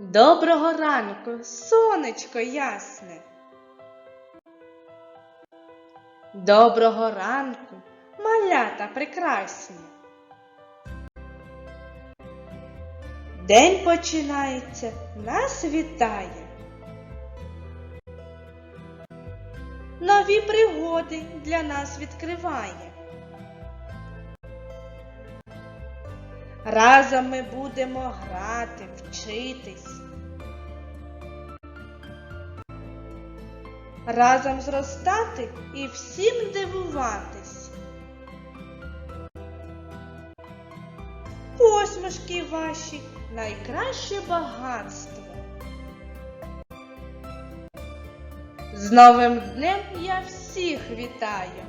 Доброго ранку, сонечко ясне. Доброго ранку, малята прекрасні. День починається, нас вітає. Нові пригоди для нас відкриває. Разом ми будемо грати, вчитись. Разом зростати і всім дивуватись. Посмішки ваші найкраще багатство. З новим днем я всіх вітаю!